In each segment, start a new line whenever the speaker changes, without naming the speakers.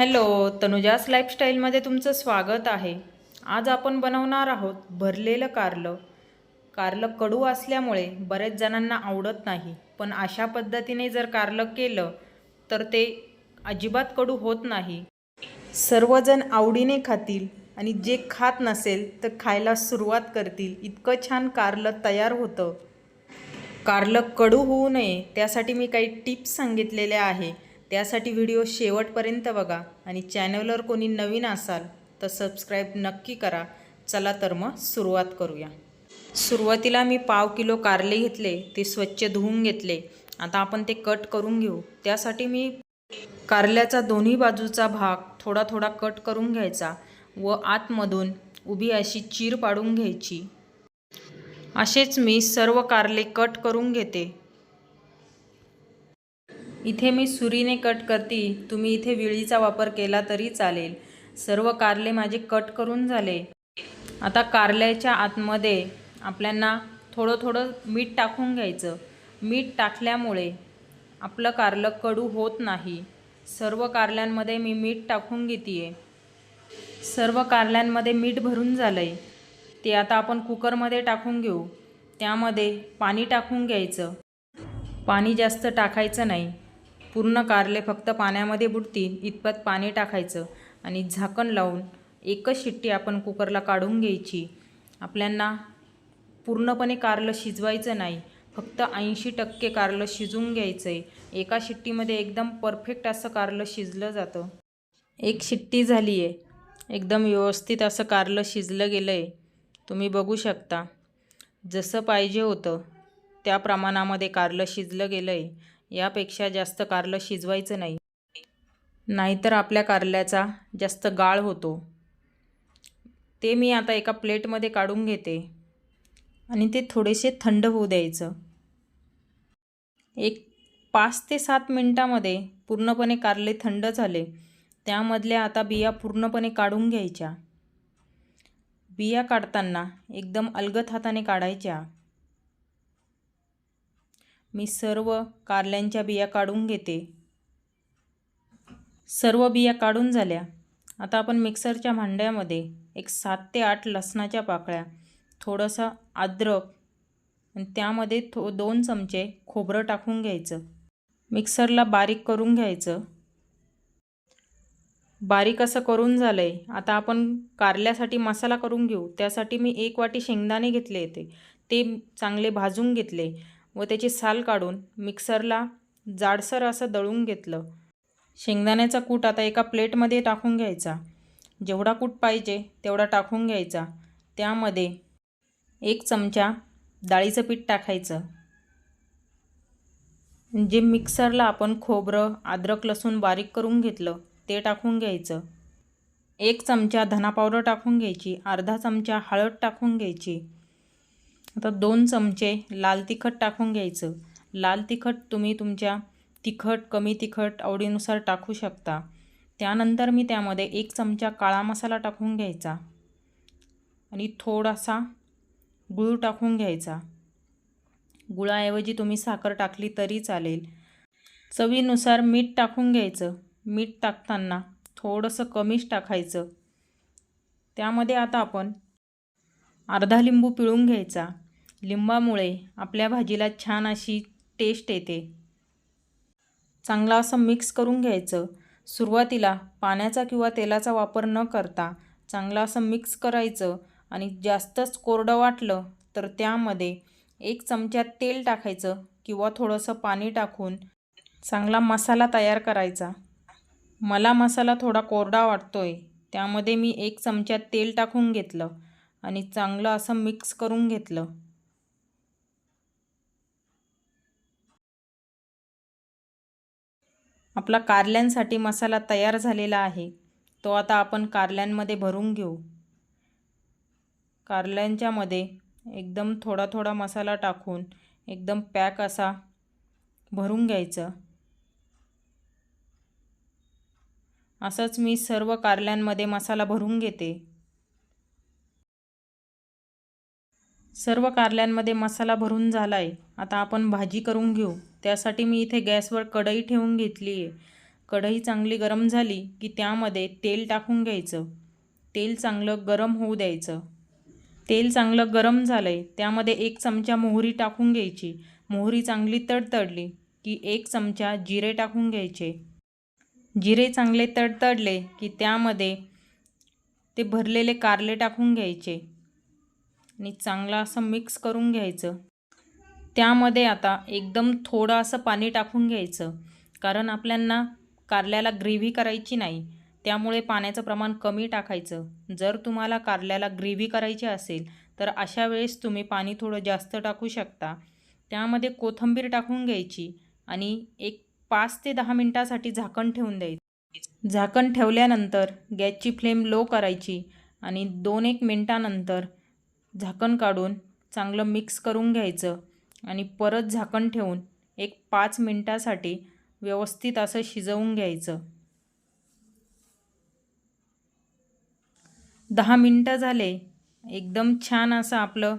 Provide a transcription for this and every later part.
Hello तनुजास लाईफस्टाईलमध्ये तुमचं स्वागत आहे. आज आपण बनवणार आहोत भरलेलं कारलं. कारलं कडू असल्यामुळे बरेच जणांना आवडत नाही पण अशा पद्धतीने जर कारलं केलं तर ते अजिबात कडू होत नाही. सर्वजण आवडीने खातील आणि जे खात नसेल तर खायला सुरुवात करतील. इतकं छान कारलं तयार होतं. कारलं कडू होऊ नये त्यासाठी मी काही टिप्स सांगितलेल्या आहे. त्यासाठी व्हिडिओ शेवटपर्यंत बघा आणि चॅनलवर कोणी नवीन असाल तर सबस्क्राईब नक्की करा. चला तर मग सुरुवात करूया. सुरुवातीला मी पाव किलो कारले घेतले ते स्वच्छ धुवून घेतले. आता आपण ते कट करून घेऊ. त्यासाठी मी कारल्याचा दोन्ही बाजूचा भाग थोडा थोडा कट करून घ्यायचा व आतमधून उभी अशी चीर पाडून घ्यायची. असेच मी सर्व कारले कट करून घेते. इथे मी सुरीने कट करते तुम्ही इथे विळीचा वापर केला तरी चालेल. सर्व कारले माझे कट करून झाले. आता कारल्याच्या आतमध्ये आपल्यांना थोडं थोडं मीठ टाकून घ्यायचं. मीठ टाकल्यामुळे आपलं कारलं कडू होत नाही. सर्व कारल्यांमध्ये मी मीठ टाकून घेते आहे सर्व कारल्यांमध्ये मीठ भरून झालं आहे ते आता आपण कुकरमध्ये टाकून घेऊ. त्यामध्ये पाणी टाकून घ्यायचं. पाणी जास्त टाकायचं नाही. पूर्ण कारले फक्त पाण्यामध्ये बुडतील इतपत पाणी टाकायचं आणि झाकण लावून एकच शिट्टी आपण कुकरला काढून घ्यायची. आपल्यांना पूर्णपणे कारलं शिजवायचं नाही फक्त ऐंशी टक्के कारलं शिजून घ्यायचं आहे एका शिट्टीमध्ये एकदम परफेक्ट असं कारलं शिजलं जातं. एक शिट्टी झाली आहे एकदम व्यवस्थित असं कारलं शिजलं गेलं आहे तुम्ही बघू शकता. जसं पाहिजे होतं त्या प्रमाणामध्ये कारलं शिजलं गेलं आहे यापेक्षा जास्त कारलं शिजवायचं नाही. नाहीतर आपल्या कारल्याचा जास्त गाळ होतो. ते मी आता एका प्लेटमध्ये काढून घेते. आणि ते थोडेसे थंड होऊ द्यायचं. एक पाच ते सात मिनटामध्ये पूर्णपणे कारले थंड झाले. त्यामधल्या आता बिया पूर्णपणे काढून घ्यायच्या. बिया काढताना एकदम अलगद हाताने काढायच्या. मी सर्व कारल्यांच्या बिया काढून घेते. सर्व बिया काढून झाल्या. आता आपण मिक्सरच्या भांड्यामध्ये एक सात ते आठ लसणाच्या पाकळ्या थोडंसं अद्रक आणि त्यामध्ये थो दोन चमचे खोबरं टाकून घ्यायचं. मिक्सरला बारीक करून घ्यायचं. बारीक असं करून झालं आहे आता आपण कारल्यासाठी मसाला करून घेऊ. त्यासाठी मी एक वाटी शेंगदाणे घेतले होते. ते चांगले भाजून घेतले. व त्याची साल काढून मिक्सरला जाडसर असं दळून घेतलं. शेंगदाण्याचा कूट आता एका प्लेटमध्ये टाकून घ्यायचा. जेवढा कूट पाहिजे तेवढा टाकून घ्यायचा. त्यामध्ये एक चमचा डाळीचं पीठ टाकायचं. जे मिक्सरला आपण खोबरं अद्रक लसूण बारीक करून घेतलं ते टाकून घ्यायचं. एक चमचा धना पावडर टाकून घ्यायची अर्धा चमचा हळद टाकून घ्यायची. आता दोन चमचे लाल तिखट टाकून घ्यायचं. लाल तिखट तुम्ही तुमच्या तिखट कमी तिखट आवडीनुसार टाकू शकता. त्यानंतर मी त्यामध्ये एक चमचा काळा मसाला टाकून घ्यायचा. आणि थोडासा गूळ टाकून घ्यायचा. गुळाऐवजी तुम्ही साखर टाकली तरी चालेल. चवीनुसार मीठ टाकून घ्यायचं. मीठ टाकताना थोडंसं कमीच टाकायचं. त्यामध्ये आता आपण अर्धा लिंबू पिळून घ्यायचा. लिंबामुळे आपल्या भाजीला छान अशी टेस्ट येते. चांगला असं मिक्स करून घ्यायचं. सुरुवातीला पाण्याचा किंवा तेलाचा वापर न करता चांगलं असं मिक्स करायचं आणि जास्तच कोरडं वाटलं तर त्यामध्ये एक चमचा तेल टाकायचं किंवा थोडंसं पाणी टाकून चांगला मसाला तयार करायचा. मला मसाला थोडा कोरडा वाटतो आहे त्यामध्ये मी एक चमचा तेल टाकून घेतलं आणि चांगलं असं मिक्स करून घेतलं. आपला कारल्यांसाठी मसाला तयार झालेला आहे. तो आता आपण कारल्यांमध्ये भरून घेऊ. कारल्यांच्यामध्ये एकदम थोडा थोडा मसाला टाकून एकदम पॅक असा भरून घ्यायचं. असंच मी सर्व कारल्यांमध्ये मसाला भरून घेते. सर्व कारल्यांमध्ये मसाला भरून झाला आहे आता आपण भाजी करून घेऊ. त्यासाठी मी इथे गॅसवर कढई ठेवून घेतली आहे. कढई चांगली गरम झाली की त्यामध्ये तेल टाकून घ्यायचं. तेल चांगलं गरम होऊ द्यायचं. तेल चांगलं गरम झालं आहे त्यामध्ये एक चमचा मोहरी टाकून घ्यायची. मोहरी चांगली तडतडली की एक चमचा जिरे टाकून घ्यायचे. जिरे चांगले तडतडले की त्यामध्ये ते भरलेले कारले टाकून घ्यायचे आणि चांगलं असं मिक्स करून घ्यायचं. त्यामध्ये आता एकदम थोडं असं पाणी टाकून घ्यायचं. कारण आपल्यांना कारल्याला ग्रेव्ही करायची नाही त्यामुळे पाण्याचं प्रमाण कमी टाकायचं. जर तुम्हाला कारल्याला ग्रेव्ही करायची असेल तर अशा वेळेस तुम्ही पाणी थोडं जास्त टाकू शकता. त्यामध्ये कोथिंबीर टाकून घ्यायची आणि एक पाच ते दहा मिनटासाठी झाकण ठेवून द्यायचं. झाकण ठेवल्यानंतर गॅसची फ्लेम लो करायची आणि दोन एक मिनटानंतर झाकण काढून चांगलं मिक्स करून घ्यायचं. आणि परत झाकण ठेवून एक पाच मिनटासाठी व्यवस्थित असं शिजवून घ्यायचं. दहा मिनटं झाले. एकदम छान असं आपलं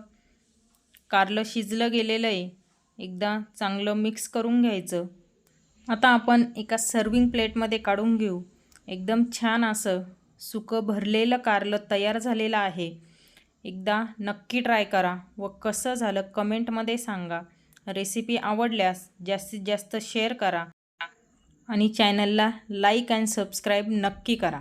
कारलं शिजलं गेलेलं आहे. एकदा चांगलं मिक्स करून घ्यायचं. आता आपण एका सर्विंग प्लेटमध्ये काढून घेऊ. एकदम छान असं सुकं भरलेलं कारलं तयार झालेलं आहे. एकदा नक्की ट्राय करा व कसं झालं कमेंटमध्ये सांगा. रेसिपी आवडल्यास जास्तीत जास्त शेअर करा आणि चॅनलला लाईक अँड सबस्क्राईब नक्की करा.